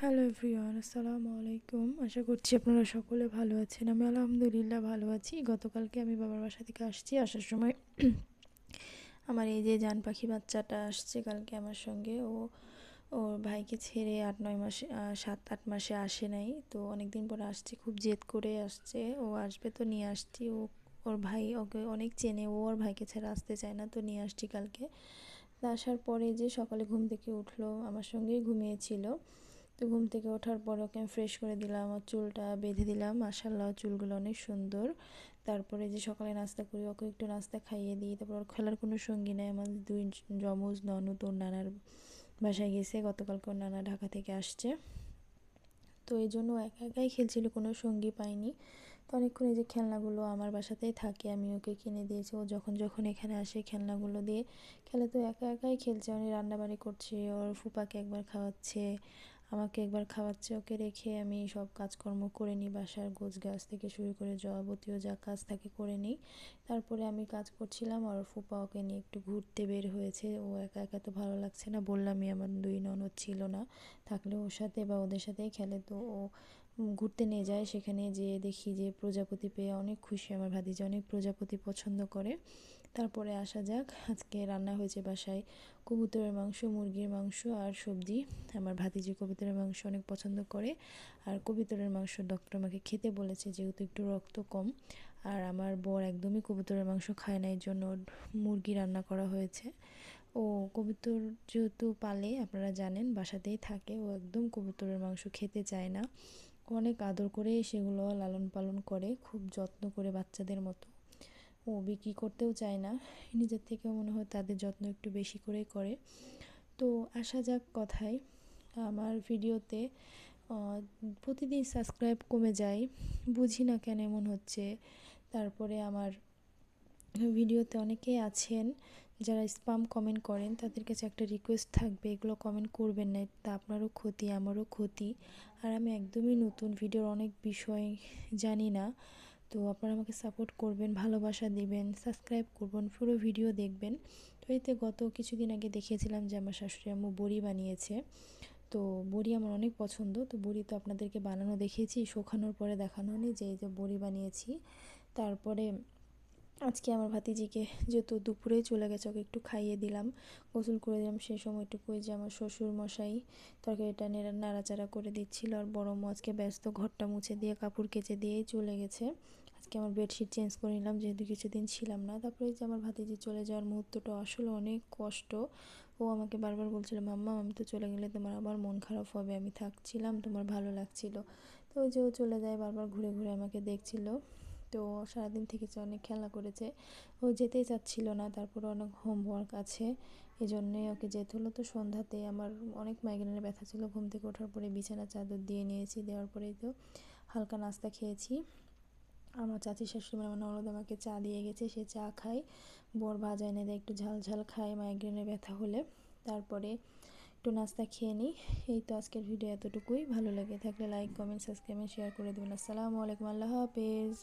Hello everyone আসসালামু আলাইকুম আশা করছি আপনারা সকলে ভালো আছেন। আমি আলহামদুলিল্লাহ ভালো আছি। গতকালকে আমি বাবার বাসা থেকে আসছি। আসার সময় আমার এই যে জান পাখি বাচ্চাটা আসছে কালকে আমার সঙ্গে। ও, ওর ভাইকে ছেড়ে আট, নয় মাসে সাত, আট মাসে আসে নাই। তো অনেক দিন পরে আসছে, খুব জেদ করে আসছে। ও আসবে তো নিয়ে আসছি। ও, ওর ভাই ওকে অনেক চেনে। ও ওর ভাইকে ছেড়ে আসতে চায় না, তো নিয়ে আসছি কালকে। আসার পরে যে সকালে ঘুম থেকে উঠল, আমার সঙ্গেই ঘুমিয়েছিল। তো ঘুম থেকে ওঠার পর ওকে আমি ফ্রেশ করে দিলাম আমার চুলটা বেঁধে দিলাম। মাসাল্লাহ চুলগুলো অনেক সুন্দর। তারপরে যে সকালে নাস্তা করি, ওকে একটু নাস্তা খাইয়ে দিই। তারপর ওর খেলার কোনো সঙ্গী নেই। আমাদের দুই জমজ ননদ ওর নানার বাসায় গেছে। গতকালকে ওর নানা ঢাকা থেকে আসছে। তো এই জন্য একা একাই খেলছিল, কোনো সঙ্গী পাইনি। তো অনেকক্ষণ এই যে খেলনাগুলো আমার বাসাতেই থাকে, আমি ওকে কিনে দিয়েছি। ও যখন যখন এখানে আসে খেলনাগুলো দিয়ে, খেলে তো একা একাই খেলছে। উনি রান্নাবাড়ি করছে, ওর ফুপাকে একবার খাওয়াচ্ছে। আমাকে একবার খাওয়াচ্ছে, ওকে রেখে আমি সব কাজকর্ম করে নিই বাসার গোছ গাছ থেকে শুরু করে যাবতীয় যা কাজ থাকে করে নিই। তারপরে আমি কাজ করছিলাম, আর ফুপা ওকে নিয়ে একটু ঘুরতে বের হয়েছে। ও একা একা তো ভালো লাগছে না, বললামই আমার দুই ননদ ছিল না, থাকলে ওর সাথে বা ওদের সাথেই খেলে। তো ও ঘুরতে নিয়ে যায়, সেখানে যেয়ে দেখি যে প্রজাপতি পেয়ে অনেক খুশি, আমার ভাতিজা অনেক প্রজাপতি পছন্দ করে। তারপরে আসা যাক। আজকে রান্না হয়েছে বাসায় কবুতরের মাংস, মুরগির মাংস আর সবজি। আমার ভাতিজি কবুতরের মাংস অনেক পছন্দ করে আর কবুতরের মাংস ডক্টর আমাকে খেতে বলেছে যেহেতু একটু রক্ত কম। আর আমার বর একদমই কবুতরের মাংস খায় না এই জন্য মুরগি রান্না করা হয়েছে। ও কবুতর যেহেতু পালে, আপনারা জানেন, বাসাতেই থাকে। ও একদম কবুতরের মাংস খেতে চায় না। অনেক আদর করে সেগুলো লালন পালন করে, খুব যত্ন করে বাচ্চাদের মতো। ও বিক্রি করতেও চায় না। নিজের থেকেও মনে হয় তাদের যত্ন একটু বেশি করে করে। তো আসা যাক কথায়। আমার ভিডিওতে প্রতিদিন সাবস্ক্রাইব কমে যায়। বুঝি না কেন এমন হচ্ছে। তারপরে আমার ভিডিওতে অনেকেই আছেন যারা স্পাম কমেন্ট করেন, তাদের কাছে একটা রিকোয়েস্ট থাকবে, এগুলো কমেন্ট করবেন না, তা আপনারও ক্ষতি, আমারও ক্ষতি। আর আমি একদমই নতুন, ভিডিওর অনেক বিষয় জানি না। তো আপনারা আমাকে সাপোর্ট করবেন, ভালোবাসা দিবেন সাবস্ক্রাইব করবেন, পুরো ভিডিও দেখবেন। তো এতে গত কিছুদিন আগে দেখিয়েছিলাম যে আমার শাশুড়ি আম্মু বড়ি বানিয়েছে। তো বড়ি আমার অনেক পছন্দ, তো বড়ি তো আপনাদেরকে বানানো দেখিয়েছি শোখানোর পরে দেখানো হয়নি যে এই যে বড়ি বানিয়েছি। তারপরে আজকে আমার ভাতিজিকে যেহেতু দুপুরেই চলে গেছে, ওকে একটু খাইয়ে দিলাম, গোসল করে দিলাম। সেই সময়টুকু যে আমার শ্বশুর মশাই তরকারিটা নেড়া, নাড়াচাড়া করে দিচ্ছিল, আর বড় আজকে ব্যস্ত, ঘরটা মুছে দিয়ে, কাপড় কেচে দিয়েই চলে গেছে। আজকে আমার বেডশিট চেঞ্জ করে নিলাম, যেহেতু কিছুদিন ছিলাম না। তারপরে যে আমার ভাতিজি চলে যাওয়ার মুহূর্তটা আসলে অনেক কষ্ট। ও আমাকে বারবার বলছিল, মাম্মা, আমি তো চলে গেলে তোমার আবার মন খারাপ হবে, আমি থাকছিলাম, তোমার ভালো লাগছিল। তো ওই যে ও চলে যায়, বারবার ঘুরে ঘুরে আমাকে দেখছিল। তো সারাদিন থেকেছে, অনেক খেলা করেছে। ও যেতেই চাচ্ছিল না, তারপর অনেক হোমওয়ার্ক আছে। এই জন্যে ওকে যেতে হলো। তো সন্ধ্যাতে আমার অনেক মাইগ্রেনের ব্যথা ছিল। ঘুম থেকে ওঠার পরে বিছানা, চাদর দিয়ে নিয়েছি। দেওয়ার পরেই তো হালকা নাস্তা খেয়েছি। আমার চাচি শাশুড়ি আমার ননদ আমাকে চা দিয়ে গেছে। সে চা খায়। বর ভাজা এনে দেয় একটু ঝাল ঝাল খায় মাইগ্রেনের ব্যথা হলে। তারপরে একটু নাস্তা খেয়ে নিই। এই তো আজকের ভিডিও এতটুকুই। ভালো লাগে থাকলে লাইক কমেন্ট সাবস্ক্রাইব শেয়ার করে দেবেন। আসসালামু আলাইকুম, আল্লাহ হাফেজ।